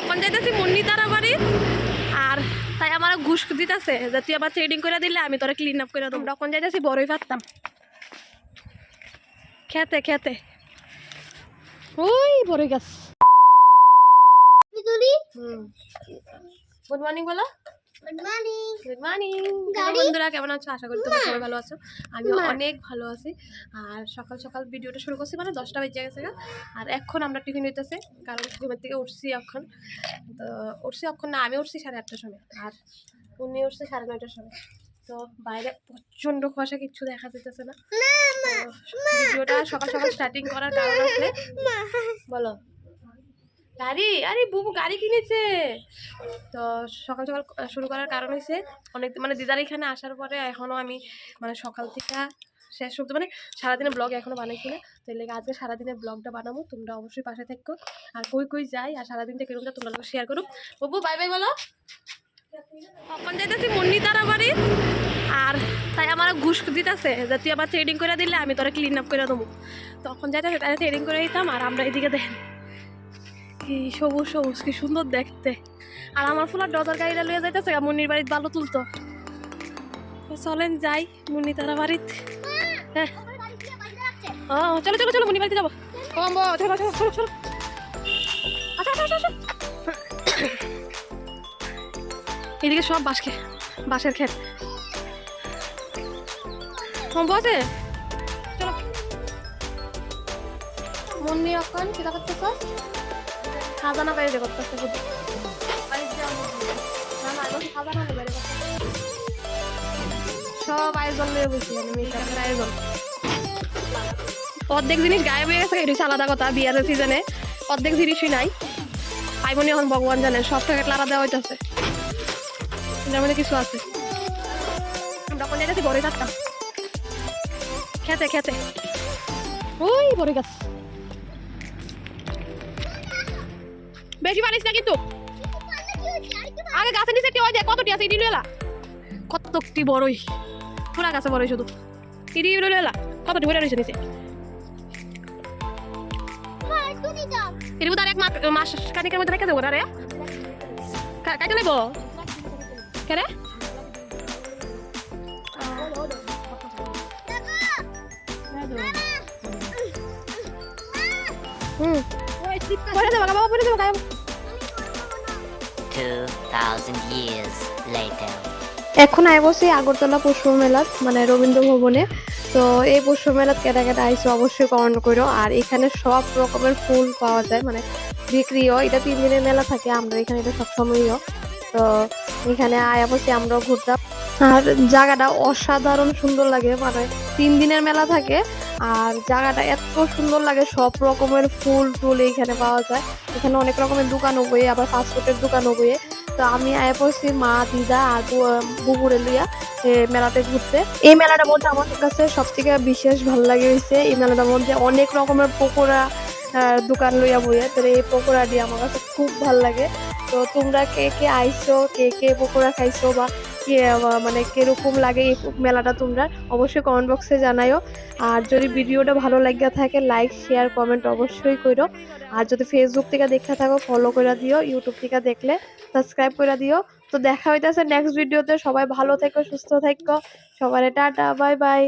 তখন যাইতেছি মুন্নি তারা বাড়ি। আর তাই আমার ঘুষ দিতেছে যে তুই আবার ট্রেডিং করে দিলে আমি তোরা ক্লিন আপ করে দেবো। কখন যাইতেছি বড়ই পারতাম খেতে খেতে। ওই বড়ই গাছ। গুড মর্নিং বলো। Good morning? বন্ধুরা কেমন আছো? আশা করি তোমরা সবাই ভালো আছো। আমি অনেক ভালো আছি। আর সকাল সকাল ভিডিওটা শুরু করছি মানে দশটা বেজে গেছে। আর এখন আমরা টিফিন নিতেছে কারণ ঘুমের থেকে উঠছি এখন। তো উঠছি এখন না আমি উঠছি সাড়ে আটটার সময় আর উনি উঠছে সাড়ে নয়টার সময়। তো বাইরে প্রচণ্ড কুয়াশা কিচ্ছু দেখা যেতেছে না। তো ভিডিওটা সকাল সকাল স্টার্টিং করার কারণ আছে বলো। গাড়ি? আরে বুবু গাড়ি কিনেছে। তো সকাল সকাল শুরু করার কারণ হয়েছে অনেক মানে দিদার এখানে আসার পরে এখনও আমি মানে সকাল থেকে শেষ অব্দি মানে সারাদিনের ব্লগ এখনও বানাইছি না। তো এর লেগে আজকে সারাদিনের ব্লগটা বানাবো, তোমরা অবশ্যই পাশে থাকো। আর কই কই যাই, আর সারাদিনটা কীরকম যায় তোমরা শেয়ার করো বুবু বাই বাই বলো। তখন যাইতেছি মুন্নি তারা বাড়ি। আর তাই আমার ঘুষ দিতেছে যে, তুই আবার ট্রেডিং করে দিলে আমি তোরা ক্লিন আপ করে দেবো। তখন যাইতেছে তাই ট্রেডিং করে দিতাম, আর আমরা এদিকে দেখেন। কি সবুজ সবুজ, কি সুন্দর দেখতে। আর আমার ফুলার ডজার গাড়িটা লইয়া যাইতেছে মুন্নির বাড়িতে ভালো তুলতো। চলেন যাই, মুন্নি তারা বাড়িতে। হ্যাঁ। চলো চলো চলো মুন্নি বাড়িতে যাব। চলো চলো চলো চলো। আচ্ছা আচ্ছা আচ্ছা এদিকে সব বাঁশ খে বাঁশের ক্ষেত। কম্বো আছে চলো। মুন্নি অকন কিতা করতেছ খাজানা বাইরে করতেছে আয়োজন আয়োজন অর্ধেক জিনিস গায়েব হয়ে গেছে, এটা আলাদা কথা বিয়ারের সিজনে অর্ধেক জিনিসই নাই। পাইবনি এখন ভগবান জানে, সব টাকা আলাদা দেওয়া হইতেছে। কিছু আছে। বড়ই থাকতাম। খেতে খেতে। ওই বড়ই গাছ। বেশি পারিস না কিন্তু। আগে গাছের নিচে টিয়া যায় কতটি আছে ইডি এলা কতটি বড়ই। পুরা গাছে বড়ই শুধু। ইডি এলা কতটি বড় রয়েছে নিচে? এর মধ্যে এক মাস কানিকের মধ্যে রেখে দেবো রে কাইতে নেব? কে রে হুম পরে দেবো বাবা পরে দেবো গায়ে। 2,000 years later. এখন আই বসে আগরতলা পশু মেলাত মানে রবীন্দ্র ভবনে। তো এই পশু মেলাত কেটা কেটা আইসো অবশ্যই কমেন্ট করো। আর এখানে সব রকমের ফুল পাওয়া যায় মানে বিক্রিও। এটা তিন দিনের মেলা থাকে আমরা এখানে এটা সবসময়ও তো এখানে আয়া বসে আমরাও ঘুরতাম। আর জায়গাটা অসাধারণ সুন্দর লাগে মানে তিন দিনের মেলা থাকে। আর জায়গাটা এত সুন্দর লাগে, সব রকমের ফুল টুল এইখানে পাওয়া যায়। এখানে অনেক রকমের দোকানও বইয়ে, আবার ফাস্টফুডের দোকানও বইয়ে। তো আমি আয়া পড়ছি মা, দিদা আর বুবুরে লইয়া মেলাতে ঘুরতে। এই মেলাটার মধ্যে আমার কাছে সব থেকে বিশেষ ভালো লাগে হয়েছে এই মেলাটার মধ্যে অনেক রকমের পকোড়া দোকান লইয়া বইয়ে। তো এই পকোড়া দিয়ে আমার কাছে খুব ভালো লাগে। তো তোমরা কে কে আইছো, কে কে পকোড়া খাইছো বা মানে কীরকম লাগে এই মেলাটা তোমরা, অবশ্যই কমেন্ট বক্সে জানাইও আর যদি ভিডিওটা ভালো লাগে থাকে লাইক শেয়ার কমেন্ট অবশ্যই করো। আর যদি ফেসবুক থেকে দেখে থাকো ফলো করে দিও ইউটিউব থেকে দেখলে সাবস্ক্রাইব করে দিও। তো দেখা হইতেছে নেক্সট ভিডিওতে সবাই ভালো থেকো, সুস্থ থেকো। সবার টাটা বাই বাই